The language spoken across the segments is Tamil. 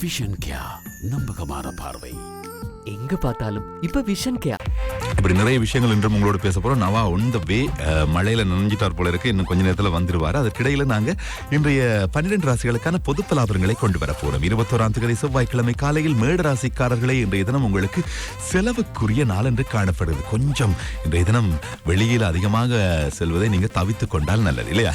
விஷன் கியா நம்பகமான பார்வை எங்க பார்த்தாலும்? இப்ப விஷன் கேர் இப்படி நிறைய விஷயங்கள் இன்றும் உங்களோட பேச போறோம். நவா ஒன் த வே மழையில நனைஞ்சிட்டார் போல இருக்கு. இன்னும் கொஞ்ச நேரத்துல வந்துருவாரு. அதற்கிடையில நாங்க இன்றைய பன்னிரண்டு ராசிகளுக்கான பொது பலாபரங்களை கொண்டு வர போறோம். இருபத்தோராம் தேதி செவ்வாய்க்கிழமை காலையில் மேட ராசிக்காரர்களே இன்றைய தினம் உங்களுக்கு செலவுக்குரிய நாள் என்று காணப்படுது. கொஞ்சம் இன்றைய தினம் வெளியில் அதிகமாக செல்வதை நீங்க தவித்துக் கொண்டால் நல்லது இல்லையா?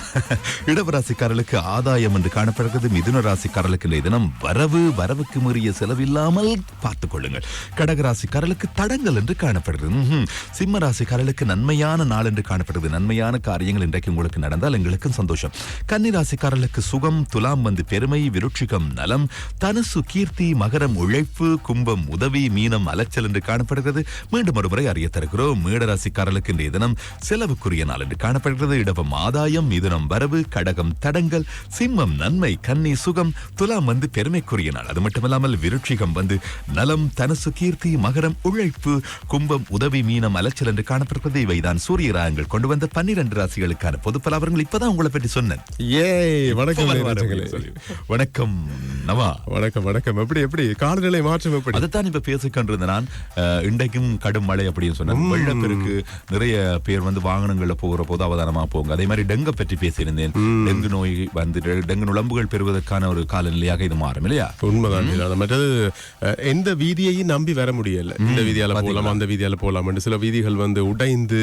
இடவராசிக்காரர்களுக்கு ஆதாயம் என்று காணப்படுகிறது. மிதுன ராசிக்காரர்களுக்கு இன்றைய தினம் வரவு வரவுக்கு மீறிய செலவில்லாமல் பார்த்துக் கொள்ளுங்கள். கடகராசிக்காரர்களுக்கு தடங்கள் என்று காணப்படுகிறது சிம்ம ராசிக்காரர்களுக்கு நன்மையான நாள் என்று காணப்படுகிறது நன்மையான காரியங்கள் இன்றைக்கு உங்களுக்கு நடந்தால் எங்களுக்கும் சந்தோஷம். கன்னிராசிக்காரர்களுக்கு சுகம் துலாம் வந்து பெருமை விருட்சிகம் நலம் தனுசு கீர்த்தி மகரம் உழைப்பு கும்பம் உதவி மீனம் அலைச்சல் என்று காணப்படுகிறது. மீண்டும் ஒருமுறை அறிய தருகிறோம். மீடராசிக்காரர்களுக்கு இன்றைய தினம் செலவுக்குரிய நாள் என்று காணப்படுகிறது. இடவம் ஆதாயம் மிதுனம் வரவு கடகம் தடங்கள் சிம்மம் நன்மை கன்னி சுகம் துலாம் வந்து பெருமைக்குரிய நாள். அது மட்டுமல்லாமல் விருட்சிகம் வந்து நலம் தனுசு கீர்த்தி மகரம் உழைப்பு கும்பம் உதவி மீனம் அலைச்சல் என்று காணப்படுகிறது இவைதான் சூரிய ராகங்கள் கொண்டு வந்த பன்னிரண்டு ராசிகளுக்கான பொது பலாபரங்கள். இப்பதான் உங்களை பற்றி சொன்னேன். வணக்கம் நவா. வணக்கம் வணக்கம். எப்படி எப்படி? காலநிலை மாற்றம் எப்படி? அதைத்தான் இப்ப பேசிக்கொண்டிருந்த நான். இன்றைக்கும் கடும் மழை அப்படின்னு சொன்னேன். வெள்ளப்பெருக்கு நிறைய பேர் வந்து வாகனங்கள்ல போகிற போது அவதானமா போங்க. அதே மாதிரி டெங்க பற்றி பேசியிருந்தேன். டெங்கு நோய் வந்து டெ- டெங்கு நுழம்புகள் பெறுவதற்கான ஒரு காலநிலையாக இது மாறும் இல்லையா? உண்மைதான். மற்றது எந்த வீதியையும் நம்பி வர முடியல. இந்த வீதியால போலாம் அந்த வீதியால போலாம் என்று சில வீதிகள் வந்து உடைந்து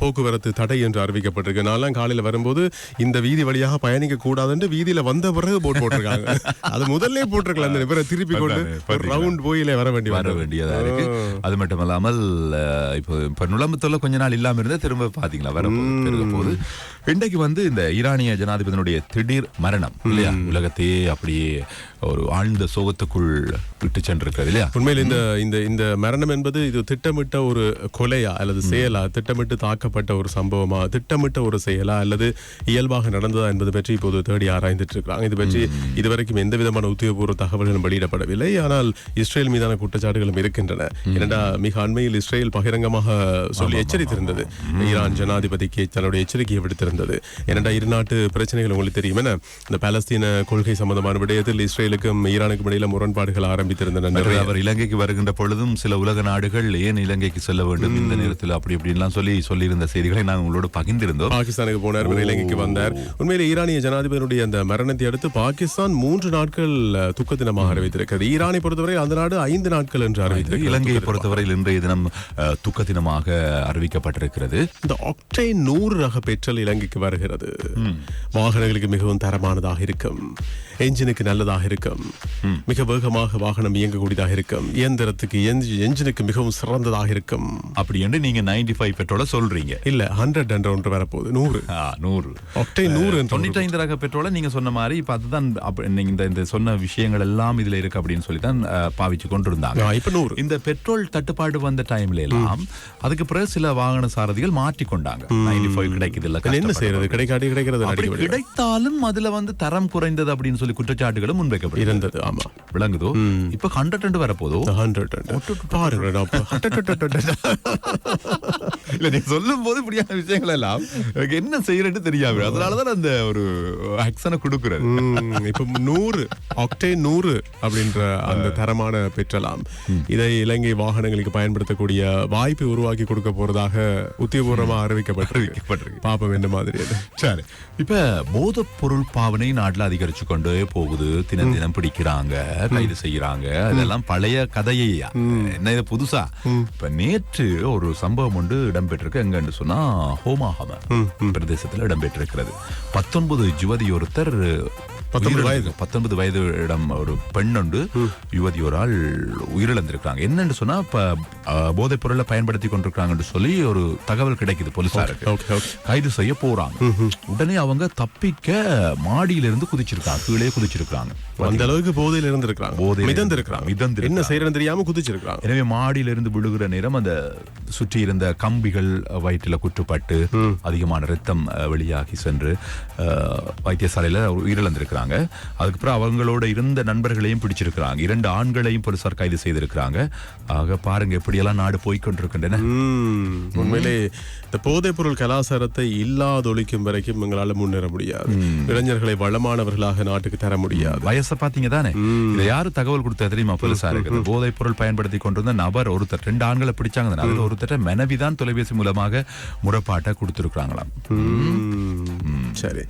போக்குவரத்து தடை என்று அறிவிக்கப்பட்டிருக்கு. நான்லாம் காலையில வரும்போது இந்த வீதி வழியாக பயணிக்க கூடாதுன்னு வீதியில வந்த பிறகு போட் போட்டிருக்காங்க. அது முதல்ல போட்டிருக்கலாம். அந்த பேரை திருப்பி கொண்டு? ரவுண்ட் போயில வர வேண்டி வர வந்தது. வேண்டியதா இருக்கு. அது மட்டும் இல்லாமல் இப்போ இப்ப நுழம்பு தொல்லை கொஞ்ச நாள் இல்லாம இருந்தா திரும்ப பாத்தீங்களா வர போகுது இன்றைக்கு வந்து இந்த ஈரானிய ஜனாதிபதியினுடைய திடீர் மரணம் இல்லையா? உலகத்தையே அப்படியே ஒரு ஆழ்ந்த சோகத்துக்குள் விட்டு சென்றிருக்கிறது இல்லையா? உண்மையில் இந்த இந்த இந்த மரணம் என்பது இது திட்டமிட்ட ஒரு கொலையா அல்லது செயலா? திட்டமிட்டு தாக்கப்பட்ட ஒரு சம்பவமா? திட்டமிட்ட ஒரு செயலா அல்லது இயல்பாக நடந்ததா என்பது பற்றி இப்போது தேடி ஆராய்ந்துட்டு இருக்காங்க இது பற்றி இதுவரைக்கும் எந்த விதமான உத்தியோகபூர்வ தகவல்களும் வெளியிடப்படவில்லை. ஆனால் இஸ்ரேல் மீதான குற்றச்சாட்டுகளும் இருக்கின்றன. ஏனென்றா மிக அண்மையில் இஸ்ரேல் பகிரங்கமாக சொல்லி எச்சரித்திருந்தது. ஈரான் ஜனாதிபதிக்கு தன்னுடைய எச்சரிக்கையை விடுத்திருந்தது. ஏனென்றா இரு நாட்டு பிரச்சனைகள் உங்களுக்கு தெரியும் என இந்த பாலஸ்தீன கொள்கை சம்பந்தமான விடயத்தில் இஸ்ரேலுக்கும் ஈரானுக்கும் இடையில முரண்பாடுகள் ஆரம்பித்திருந்தன. அவர் இலங்கைக்கு வருகின்ற பொழுதும் சில உலக நாடுகள் ஏன் இலங்கைக்கு செல்ல வேண்டும் இந்த நேரத்தில் அப்படி இப்படின்லாம் சொல்லி சொல்லியிருந்த செய்திகளை நாங்கள் உங்களோட பகிர்ந்திருந்தோம். பாகிஸ்தானுக்கு போனார் இலங்கைக்கு வந்தார். உண்மையிலே ஈரானிய ஜனாதிபதியுடைய அந்த மரணத்தை அடுத்து பாகிஸ்தான் மூன்று நாட்கள் துக்க தினமாக அறிவித்திருக்கிறது. ஈரானை பொறுத்தவரை அந்த நாடு ஐந்து நாட்கள் என்று அறிவித்திருக்கிறது. இலங்கையை பொறுத்தவரையில் இன்றைய தினம் துக்க தினமாக அறிவிக்கப்பட்டிருக்கிறது. இந்த ஆக்டை நூறு ரக பெட்ரோல் இலங்கைக்கு வருகிறது. வாகனங்களுக்கு மிகவும் தரமானதாக இருக்கும். என்ஜினுக்கு நல்லதாக இருக்கும். மிக வேகமாக வாகனம் இயங்கக்கூடியதாக இருக்கும். இயந்திரத்துக்கு என்ஜினுக்கு மிகவும் சிறந்ததாக இருக்கும். அப்படி என்று நீங்க 95 ஃபைவ் பெட்ரோல சொல்றீங்க. இல்ல ஹண்ட்ரட் என்ற ஒன்று வரப்போகுது. நூறு. நூறு. ஆக்டை நூறு தொண்ணூற்றி ஐந்து ரக பெட்ரோலை நீங்க சொன்ன மாதிரி இப்ப அதுதான் இந்த இந்த சொன்ன விஷயங்கள் எல்லாம் இதுல இருக்கு அப்படின்னு சொல்லி தான் பாவிச்சு கொண்டிருந்தாங்க. இப்ப நூறு. இந்த பெட்ரோல் தட்டுப்பாடு வந்த டைம்ல எல்லாம் அதுக்கு பிறகு சில வாகன சாரதிகள் மாற்றி கொண்டாங்க 95 ஃபைவ் கிடைக்குது இல்ல என்ன செய்யறது? கிடைக்காட்டி கிடைக்கிறது கிடைத்தாலும் அதுல வந்து தரம் குறைந்தது அப்படின்னு சொல்லி குற்றச்சாட்டுகளும் முன்வைக்கப்படும். இருந்தது ஆமா. விளங்குதோ? இப்ப ஹண்ட்ரட் வரப்போதோ ஹண்ட்ரட் பாருங்க இல்ல நீ சொல்லும் போது இப்படியான விஷயங்கள் எல்லாம் எனக்கு என்ன செய்யறேன்னு தெரியாது அதனாலதான் அந்த ஒரு ஆக்சனை கொடுக்குறது இப்ப நூறு ஆக்டே நூறு அப்படின்ற அந்த தரமான பெற்றலாம். இதை இலங்கை வாகனங்களுக்கு பயன்படுத்தக்கூடிய வாய்ப்பை உருவாக்கி கொடுக்க போறதாக உத்தியபூர்வமா அறிவிக்கப்பட்டிருக்கு. பாப்போம் என்ன மாதிரி சரி. இப்ப போதைப் பொருள் பாவனை நாட்டுல அதிகரிச்சு கொண்டே போகுது. தினம் தினம் பிடிக்கிறாங்க கைது செய்யறாங்க அதெல்லாம் பழைய கதையா? என்ன இது புதுசா? இப்ப நேற்று ஒரு சம்பவம் ஒன்று இடம்பெற்றிருக்கு. எங்கன்னு சொன்னா ஹோமாஹம பிரதேசத்துல இடம்பெற்றிருக்கிறது. பத்தொன்பது யுவதி ஒருத்தர் பத்தொன்பது உயிரிழந்து- பத்தொன்பது வயது இடம் ஒரு பெண் உண்டு யுவதி ஒரு ஆள் உயிரிழந்திருக்காங்க என்னன்னு சொன்னா போதைப் பொருளை பயன்படுத்தி கொண்டிருக்காங்கன்னு சொல்லி ஒரு தகவல் கிடைக்குது போலீசாருக்கு. கைது செய்ய போறாங்க. உடனே அவங்க தப்பிக்க மாடியில இருந்து குதிச்சிருக்காங்க. கீழே குதிச்சிருக்காங்க அந்த அளவுக்கு போதையில இருந்து இருக்கிறாங்க போதையில மிதந்து என்ன செய்யறதுன்னு தெரியாம குதிச்சிருக்காங்க எனவே மாடியில இருந்து விழுகிற நேரம் அந்த சுற்றி இருந்த கம்பிகள் வயிற்றில குற்றுப்பட்டு அதிகமான ரத்தம் வெளியாகி சென்று வைத்தியசாலையில உயிரிழந்திருக்கிறாங்க. பிடிச்சிருக்கிறாங்க. அதுக்கப்புறம் அவங்களோட இருந்த நண்பர்களையும் பிடிச்சிருக்கிறாங்க. இரண்டு ஆண்களையும் போலீசார் கைது செய்திருக்கிறாங்க. ஆக பாருங்க எப்படியெல்லாம் நாடு போய்க்கொண்டிருக்கின்றன. ம், உண்மையிலே இந்த போதைப் பொருள் கலாச்சாரத்தை இல்லாதொழிக்கும் வரைக்கும் எங்களால முன்னேற முடியாது. இளைஞர்களை வளமானவர்களாக நாட்டுக்கு தர முடியாது. வயசை பாத்தீங்க தானே இதை யாரு தகவல் கொடுத்தா தெரியுமா போலீஸா இருக்குது போதைப் பொருள் பயன்படுத்தி கொண்டிருந்த நபர் ஒருத்தர் ரெண்டு ஆண்களை பிடிச்சாங்க அதுல ஒருத்தர் மனைவிதான் தொலைபேசி மூலமாக முறைப்பாட்டை கொடுத்திருக்கிறாங்களாம். சரி.